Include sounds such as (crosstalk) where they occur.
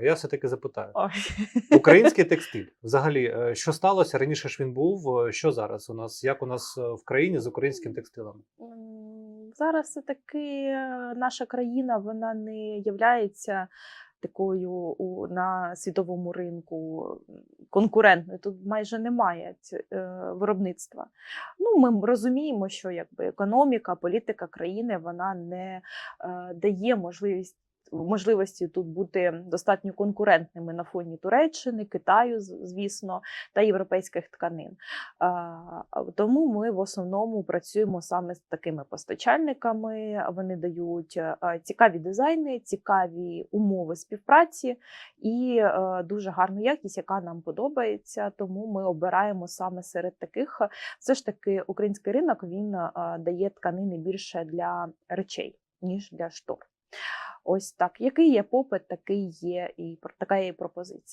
Я все таки запитаю: Ой. український (laughs) текстиль, взагалі, е, що сталося? Раніше ж він був. е, Що зараз у нас? Як у нас е, в країні з українським текстилем? Зараз все таки наша країна вона не являється такою у, на світовому ринку конкурентною. Тут майже немає виробництва. Ну, ми розуміємо, що якби економіка, політика країни вона не дає можливість. Можливості тут бути достатньо конкурентними на фоні Туреччини, Китаю, звісно, та європейських тканин. Тому ми в основному працюємо саме з такими постачальниками. Вони дають е, цікаві дизайни, цікаві умови співпраці і е, дуже гарну якість, яка нам подобається. Тому ми обираємо саме серед таких. Все ж таки, український ринок він е, дає тканини більше для речей, ніж для штор. Ось так. Який є попит, такий є і така є і пропозиція.